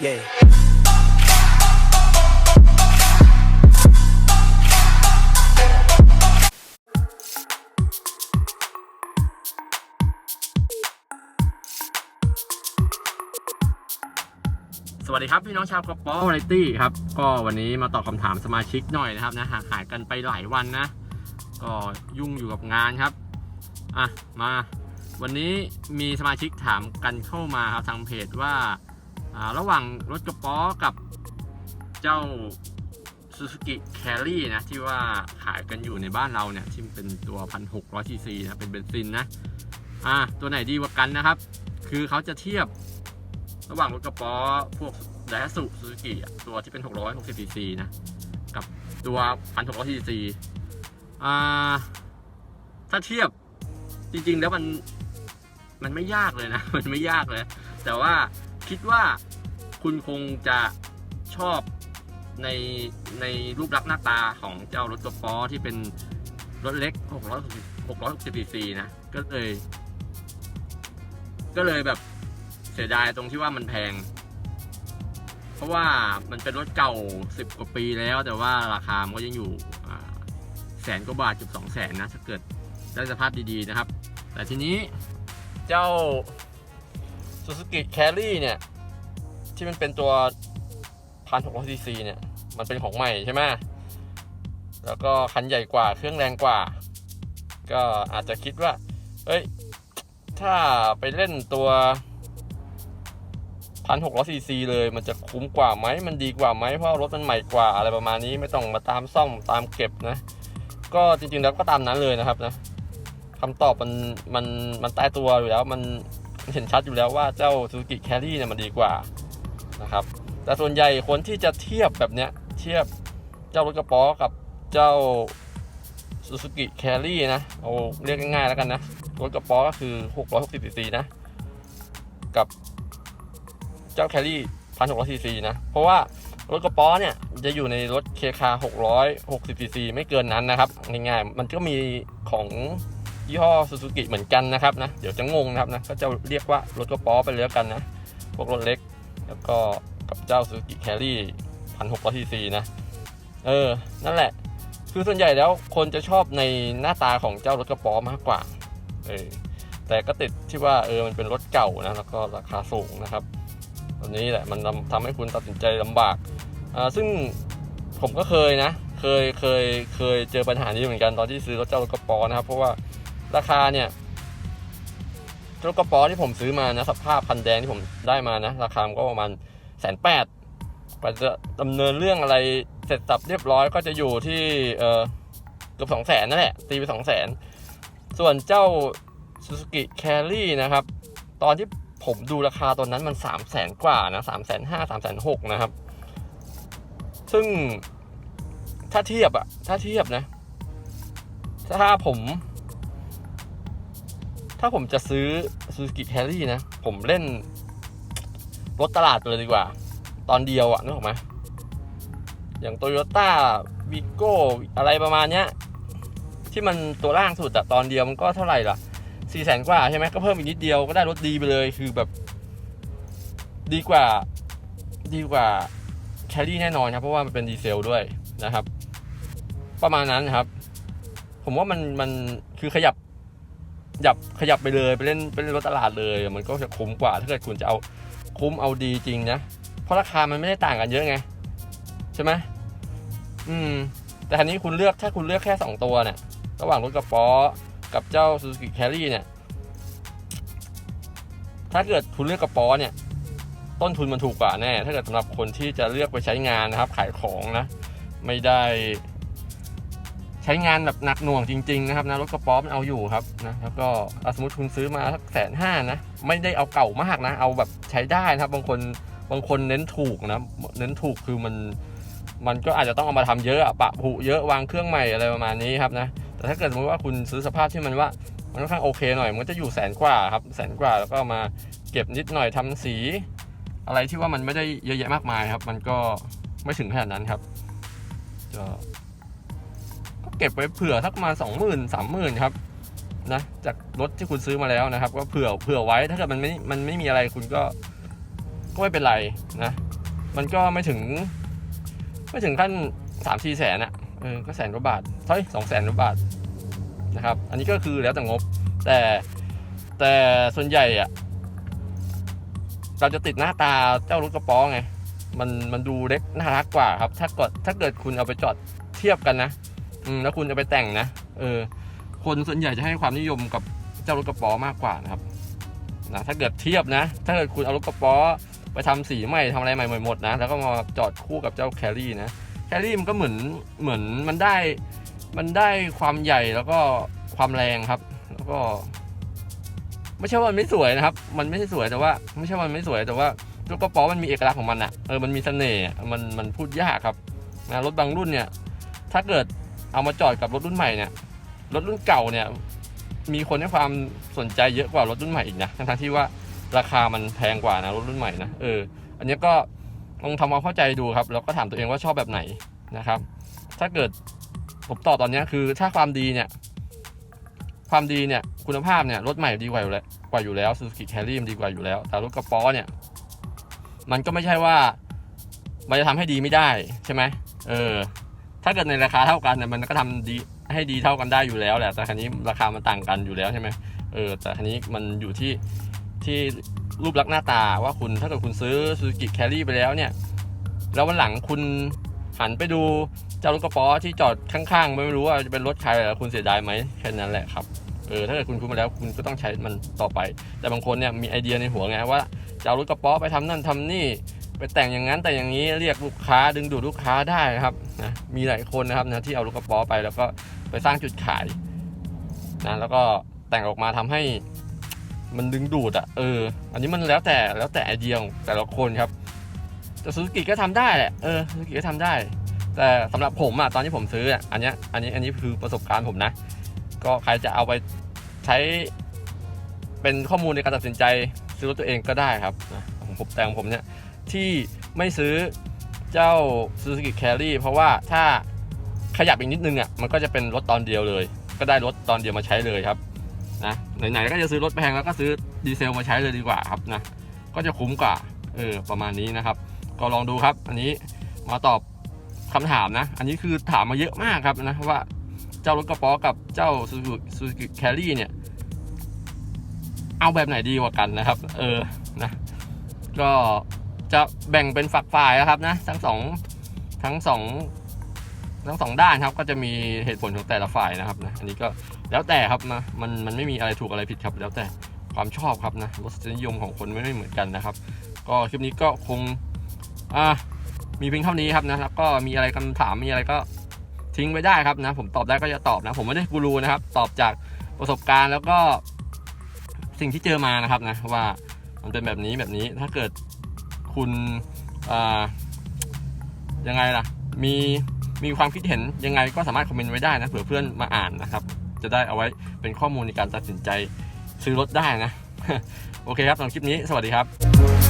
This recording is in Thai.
Yeah. สวัสดีครับ พี่น้องชาวกระป๋อวาไรตี้ครับ ก็วันนี้มาตอบคำถามสมาชิกหน่อยนะครับนะห่างหายกันไปหลายวันนะ ก็ยุ่งอยู่กับงานครับ อะ มา วันนี้มีสมาชิกถามกันเข้ามาครับทางเพจว่าอ่า ระหว่างรถกระป๋อกับเจ้า Suzuki Carry นะ ที่ว่าขายกันอยู่ในบ้านเราเนี่ย ที่เป็นตัว 1,600 cc นะ เป็นเบนซินนะ อะตัวไหนดีกว่ากันนะครับ คือเขาจะเทียบระหว่างรถกระป๋อพวกไดฮสุซูซูกิตัวที่เป็น 660 cc นะ กับตัว 1,600 cc อ่า ถ้าเทียบจริงๆแล้วมันมันไม่ยากเลยนะ มันไม่ยากเลย แต่ว่า คิดว่าคุณคงจะชอบในในรูปลักษณ์หน้าตาของเจ้ารถกระป๋อที่เป็นรถเล็ก 660 660 cc นะ ก็เลย ก็เลยแบบเสียดายตรงที่ว่ามันแพง เพราะว่ามันเป็นรถเก่าสิบกว่าปีแล้ว แต่ว่าราคามันก็ยังอยู่แสนกว่าบาทจุดสองแสนนะ ถ้าเกิดได้สภาพดีๆนะครับ แต่ทีนี้เจ้า Suzuki Carry เนี่ย ที่มันเป็นตัว1,600 cc เนี่ย มันเป็นของใหม่ใช่ไหมแล้วก็คันใหญ่กว่าเครื่องแรงกว่า ก็อาจจะคิดว่า เอ้ย ถ้าไปเล่นตัวพันหกร้อยซีซีเลยมันจะคุ้มกว่าไหมมันดีกว่าไหมเพราะรถมันใหม่กว่าอะไรประมาณนี้ไม่ต้องมาตามซ่อมตามเก็บนะ ก็จริงๆแล้วก็ตามนั้นเลยนะครับนะคำตอบมันมันมันตายตัวอยู่แล้วมัน เห็นชัดอยู่แล้วว่าเจ้า Suzuki Carry เนี่ยมันดีกว่านะครับแต่ส่วนใหญ่คนที่จะเทียบแบบเนี้ยเทียบเจ้ารถกระป๋อกับเจ้า Suzuki Carry นะเอาเรียกง่ายๆแล้วกันนะรถกระป๋อก็คือ 660 cc นะ กับเจ้าแครี่1,600 cc นะ เพราะว่ารถกระป๋อเนี่ยจะอยู่ในรถเคคา660 cc ไม่เกินนั้นนะครับง่ายๆมันก็มีของ ยี่ห้อ Suzuki เหมือนกันนะครับนะ เดี๋ยวจะงงนะครับนะ ก็จะเรียกว่ารถกระป๋อไปเลยกันนะ พวกรถเล็ก แล้วก็กับเจ้า Suzuki Carry 1,600 cc นะ เออ นั่นแหละ คือส่วนใหญ่แล้วคนจะชอบในหน้าตาของเจ้ารถกระป๋อมากกว่า เออ แต่ก็ติดที่ว่าเออ มันเป็นรถเก่านะ แล้วก็ราคาสูงนะครับตัวนี้แหละ มันทำทำให้คุณตัดสินใจลำบาก อ่า ซึ่งผมก็เคยนะ เคย เคย เคยเจอปัญหานี้เหมือนกันตอนที่ซื้อรถเจ้ารถกระป๋อนะครับ เพราะว่า ราคาเนี่ยรถกระป๋อที่ผมซื้อมานะสภาพคันแดงที่ผมได้มานะ ราคาก็ประมาณแสนแปดกว่าจะดำเนินเรื่องอะไรเสร็จสับเรียบร้อยก็จะอยู่ที่เออเกือบสองแสนนั่นแหละ ตีไปสองแสนส่วนเจ้า Suzuki Carry นะครับ ตอนที่ผมดูราคาตอนนั้นมัน3 0 0แสนกว่านะ3 5 0 0 0 3 6 0 0นะครับ ซึ่งถ้าเทียบอะถ้าเทียบนะ ถ้าผม ถ้าผมจะซื้อ Suzuki Carry นะ ผมเล่น รถตลาดไปเลยดีกว่า ตอนเดียวอะนึกออกไหมอย่าง Toyota Vigo อะไรประมาณเนี้ย ที่มันตัวล่างสุดอะตอนเดียวมันก็เท่าไหร่ล่ะสี่แสนกว่าใช่ไหมก็เพิ่มอีกนิดเดียวก็ได้รถดีไปเลยคือแบบ ดีกว่า ดีกว่าแครี่แน่นอนครับ เพราะว่ามันเป็นดีเซลด้วยนะครับ ประมาณนั้นครับ ผมว่ามันมันคือขยับ ยับขยับไปเลยไปเล่นไปเล่นรถตลาดเลย มันก็จะคุ้มกว่าถ้าเกิดคุณจะเอาคุ้มเอาดีจริงนะเพราะราคามันไม่ได้ต่างกันเยอะไงใช่ไหมอืม แต่ทีนี้คุณเลือกถ้าคุณเลือกแค่สองตัวเนี่ย ระหว่างรถกระป๋อกับเจ้า Suzuki Carry เนี่ย ถ้าเกิดคุณเลือกกระป๋อเนี่ย ต้นทุนมันถูกกว่าแน่ ถ้าเกิดสำหรับคนที่จะเลือกไปใช้งานนะครับ ขายของนะ ไม่ได้ ใช้งานแบบหนักหน่วงจริงๆนะครับนะรถกระป๋อมันเอาอยู่ครับนะแล้วก็สมมติคุณซื้อมาสักแสนห้านะไม่ได้เอาเก่ามากนะ เอาแบบใช้ได้นะครับ บางคนบางคนเน้นถูกนะเน้นถูกคือมันมันก็อาจจะต้องเอามาทำเยอะอะปะผุเยอะวางเครื่องใหม่อะไรประมาณนี้ครับนะแต่ถ้าเกิดสมมติว่าคุณซื้อสภาพที่มันว่ามันค่อนข้างโอเคหน่อย มันก็จะอยู่แสนกว่าครับแสนกว่าแล้วก็มาเก็บนิดหน่อยทำสี อะไรที่ว่ามันไม่ได้เยอะแยะมากมายครับ มันก็ไม่ถึงขนาดนั้นครับ ก็ เก็บไว้เผื่อสักมาสองหมื่นสามหมื่นครับนะจากรถที่คุณซื้อมาแล้วนะครับ ก็เผื่อเผื่อไว้ถ้าเกิดมันไม่มันไม่มีอะไรคุณก็ ก็ไม่เป็นไรนะ มันก็ไม่ถึง ไม่ถึงขั้นสามสี่แสนอะเออก็แสนกว่าบาทเฮ้ยสองแสนกว่าบาทนะครับ อันนี้ก็คือแล้วแต่งบ แต่แต่ส่วนใหญ่อะเราจะติดหน้าตาเจ้ารถกระป๋องไงมันมันดูเล็กน่ารักกว่าครับ ถ้ากดถ้าเกิดคุณเอาไปจอดเทียบกันนะ อืมแล้วคุณจะไปแต่งนะเออ คนส่วนใหญ่จะให้ความนิยมกับเจ้ารถกระป๋อมากกว่านะครับนะถ้าเกิดเทียบนะ ถ้าเกิดคุณเอารถกระป๋อไปทำสีใหม่ทำอะไรใหม่หมดนะ แล้วก็มาจอดคู่กับเจ้าแครี่นะแครี่มันก็เหมือนเหมือนมันได้มันได้ความใหญ่แล้วก็ความแรงครับ แล้วก็ไม่ใช่ว่ามันไม่สวยนะครับ มันไม่ใช่สวยแต่ว่า ไม่ใช่ว่ามันไม่สวยแต่ว่ารถกระป๋อมันมีเอกลักษณ์ของมันอะเออมันมีเสน่ห์มันมันพูดยากครับนะรถบางรุ่นเนี่ย ถ้าเกิด เอามาจอดกับรถรุ่นใหม่เนี่ยรถรุ่นเก่าเนี่ยมีคนให้ความสนใจเยอะกว่ารถรุ่นใหม่อีกนะทั้งที่ว่าราคามันแพงกว่านะรถรุ่นใหม่นะเอออันนี้ก็ลองทำความเข้าใจดูครับแล้วก็ถามตัวเองว่าชอบแบบไหนนะครับ ถ้าเกิดผมตอบตอนนี้คือถ้าความดีเนี่ย ความดีเนี่ยคุณภาพเนี่ยรถใหม่ดีกว่าอยู่แล้วกว่าอยู่แล้ว Suzuki Carry มันดีกว่าอยู่แล้ว แต่รถกระป๋อเนี่ย มันก็ไม่ใช่ว่า มันจะทำให้ดีไม่ได้ใช่ไหมเออ ถ้าเกิดในราคาเท่ากันเนี่ยมันก็ทำดีให้ดีเท่ากันได้อยู่แล้วแหละ แต่ครั้นี้ราคามันต่างกันอยู่แล้วใช่ไหมเออ แต่ครั้นี้มันอยู่ที่ที่รูปลักษณ์หน้าตาว่าคุณถ้าเกิดคุณซื้อ Suzuki Carry ไปแล้วเนี่ย แล้ววันหลังคุณหันไปดูเจ้ารถกระป๋อที่จอดข้างๆ ไม่รู้ว่าจะเป็นรถใครแล้วคุณเสียดายไหมแค่นั้นแหละครับเออถ้าเกิดคุณคุ้นมาแล้วคุณก็ต้องใช้มันต่อไป แต่บางคนเนี่ยมีไอเดียในหัวไงว่าจะเอารถกระป๋อไปทำนั่นทำนี่ ไปแต่งอย่างนั้นแต่อย่างนี้เรียกลูกค้าดึงดูดลูกค้าได้นะครับนะมีหลายคนนะครับนะที่เอาลูกกระป๋อไปแล้วก็ไปสร้างจุดขายนะแล้วก็แต่งออกมาทำให้มันดึงดูดอะ่ะเออ อันนี้มันแล้วแต่แล้วแต่ไอเดียของแต่ละคนครับแต่ซูซูกิก็ทำได้แหละเออซูซูกิก็ทำได้ แต่สำหรับผมอะตอนที่ผมซื้ออันนี้อันนี้อันนี้คือประสบการณ์ผมนะ ก็ใครจะเอาไปใช้เป็นข้อมูลในการตัดสินใจซื้อรถตัวเองก็ได้ครับนะของผมแต่ของผมเนี่ย ที่ไม่ซื้อเจ้า Suzuki Carry เพราะว่าถ้าขยับอีกนิดนึงอะมันก็จะเป็นรถตอนเดียวเลย ก็ได้รถตอนเดียวมาใช้เลยครับนะไหนๆก็จะซื้อรถแพงแล้วก็ซื้อดีเซลมาใช้เลยดีกว่าครับนะก็จะคุ้มกว่าเออประมาณนี้นะครับ ก็ลองดูครับ อันนี้มาตอบคำถามนะ อันนี้คือถามมาเยอะมากครับนะว่าเจ้ารถกระป๋อกับเจ้า Suzuki Suzuki Carry เนี่ย เอาแบบไหนดีกว่ากันนะครับ เออนะ ก็ จะแบ่งเป็นฝักฝ่ายนะครับนะทั้งสองทั้งสองทั้งสองด้านครับ ก็จะมีเหตุผลของแต่ละฝ่ายนะครับนะอันนี้ก็แล้วแต่ครับนะมันมันไม่มีอะไรถูกอะไรผิดครับ แล้วแต่ความชอบครับนะรสนิยมของคนไม่เหมือนกันนะครับ ก็คลิปนี้ก็คงอ่ามีเพียงเท่านี้ครับนะแล้วก็มีอะไรคำถามมีอะไรก็ทิ้งไว้ได้ครับนะ ผมตอบได้ก็จะตอบนะ ผมไม่ได้กูรูนะครับ ตอบจากประสบการณ์แล้วก็สิ่งที่เจอมานะครับนะว่ามันเป็นแบบนี้แบบนี้ถ้าเกิด คุณยังไงล่ะ มีมีความคิดเห็นยังไงก็สามารถคอมเมนต์ไว้ได้นะเผื่อเพื่อนมาอ่านนะครับ จะได้เอาไว้เป็นข้อมูลในการตัดสินใจซื้อรถได้นะ โอเคครับสำหรับคลิปนี้ สวัสดีครับ